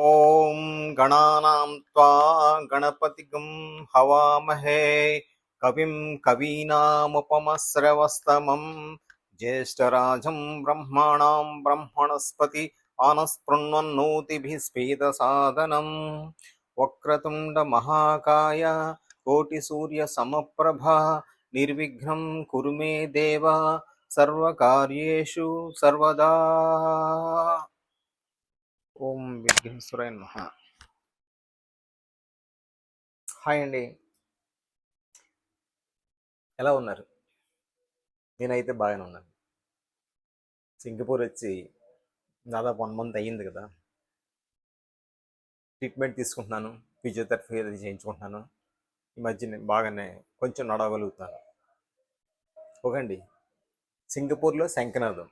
ॐ गणानां त्वा गणपतिगं हवामहे कविं कवीनामुपमस्रवस्तमं ज्येष्ठराजं ब्रह्माणां ब्रह्मणस्पति आनस्पृण्वन्नोतिभिः स्फीतसादनम् वक्रतुण्डमहाकाय कोटिसूर्यसमप्रभा निर्विघ्नं कुरु मे देव सर्वकार्येषु सर्वदा ఓం విఘ్నేశ్వరాయ నమః. హాయ్ అండి. ఎలా ఉన్నారు? నేనైతే బాగానే ఉన్నాను. సింగపూర్ వచ్చి దాదాపు వన్ మంత్ అయ్యింది కదా. ట్రీట్మెంట్ తీసుకుంటున్నాను. ఫిజియోథెరపీ అది చేయించుకుంటున్నాను. ఈ మధ్య నేను బాగానే కొంచెం నడవగలుగుతాను. ఓకండి సింగపూర్లో శంఖనాథం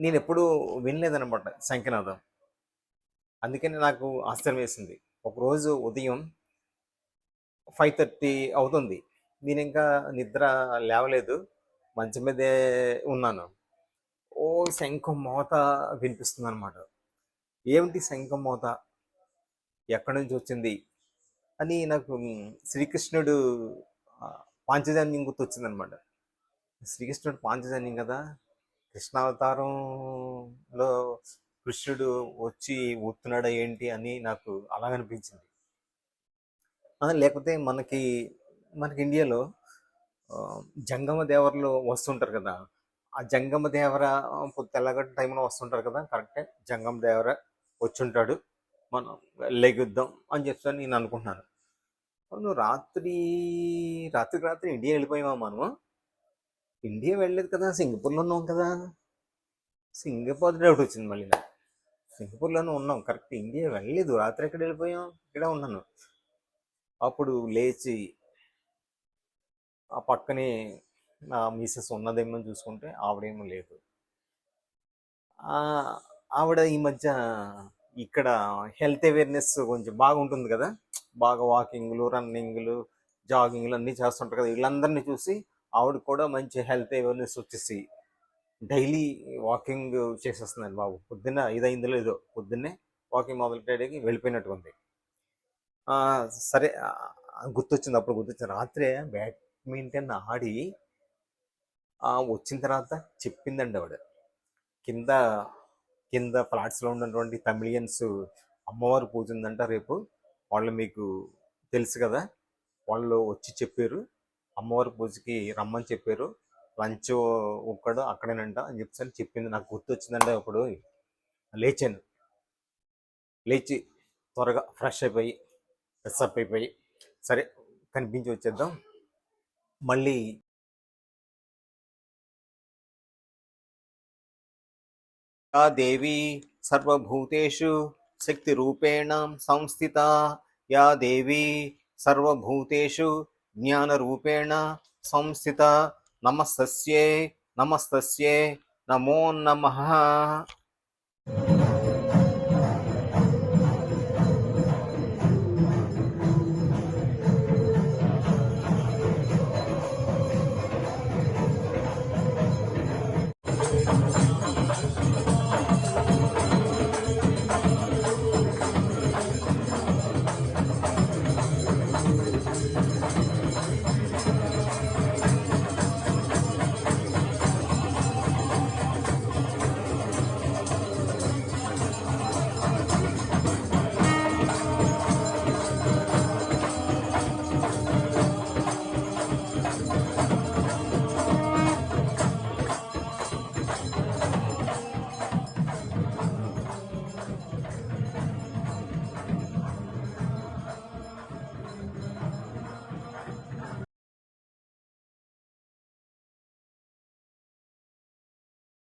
నేను ఎప్పుడూ వినలేదనమాట శంఖనాదం అందుకని నాకు ఆశ్చర్యం వేసింది ఒకరోజు ఉదయం ఫైవ్ థర్టీ అవుతుంది. నేను ఇంకా నిద్ర లేవలేదు. మంచం మీదే ఉన్నాను. ఓ శంఖం మోత వినిపిస్తుంది అనమాట ఏమిటి శంఖం మోత? ఎక్కడి నుంచి వచ్చింది? అని నాకు శ్రీకృష్ణుడు పాంచజన్యం గుర్తొచ్చిందనమాట. శ్రీకృష్ణుడు పాంచజన్యం కదా? కృష్ణావతారంలో కృష్ణుడు వచ్చి ఊతున్నాడు ఏంటి అని నాకు అలా అనిపించింది లేకపోతే మనకి మనకి ఇండియాలో జంగమ దేవరలు వస్తుంటారు కదా. ఆ జంగమ దేవర తెల్లగడ్డ టైంలో వస్తుంటారు కదా కరెక్టే. జంగమ దేవర వచ్చుంటాడు. మనం లెగుద్దాం అని చెప్తాను నేను అనుకుంటున్నాను. రాత్రి రాత్రికి రాత్రి ఇండియా వెళ్ళిపోయామా మనము? ఇండియా వెళ్ళలేదు కదా సింగపూర్లో ఉన్నాం కదా. సింగపూర్ డౌట్ వచ్చింది మళ్ళీ నాకు. సింగపూర్లోనే ఉన్నాం కరెక్ట్ ఇండియా వెళ్ళలేదు రాత్రి ఎక్కడ వెళ్ళిపోయాం? ఇక్కడే ఉన్నాను. అప్పుడు లేచి ఆ పక్కనే నా మిసెస్ ఉన్నదేమో చూసుకుంటే ఆవిడేమో లేదు. ఆవిడ ఈ మధ్య ఇక్కడ హెల్త్ అవేర్నెస్ కొంచెం బాగుంటుంది కదా. బాగా వాకింగ్లు రన్నింగ్లు జాగింగ్లు అన్నీ చేస్తుంటారు కదా. వీళ్ళందరినీ చూసి ఆవిడ కూడా మంచి హెల్త్ అవేర్నెస్ వచ్చేసి డైలీ వాకింగ్ చేసేస్తున్నాను బాబు. పొద్దున్న ఇదైంది లేదో పొద్దున్నే వాకింగ్ మొదలెట్టడానికి వెళ్ళిపోయినట్టు ఉంది. సరే గుర్తొచ్చింది అప్పుడు గుర్తొచ్చింది. రాత్రే బ్యాడ్మింటన్ ఆడి వచ్చిన తర్వాత చెప్పిందండి ఆవిడ. కింద కింద ఫ్లాట్స్లో ఉన్నటువంటి తమిళియన్స్ అమ్మవారు పూజ ఉందంట రేపు. వాళ్ళు మీకు తెలుసు కదా వాళ్ళు వచ్చి చెప్పారు. అమ్మవారి పూజకి రమ్మని చెప్పారు. లంచ్ ఒక్కడు అక్కడేనంట అని చెప్పేసి చెప్పింది. నాకు గుర్తొచ్చిందంటే ఒకడు లేచాను. లేచి త్వరగా ఫ్రెష్ అయిపోయి ఫ్రెష్ అయిపోయి సరే కనిపించి వచ్చేద్దాం. మళ్ళీ దేవి సర్వభూతేషు శక్తి రూపేణ సంస్థిత. యా దేవి సర్వభూతేషు ज्ञानरूपेण संस्थिता नमस्तस्यै नमस्तस्यै नमो नमः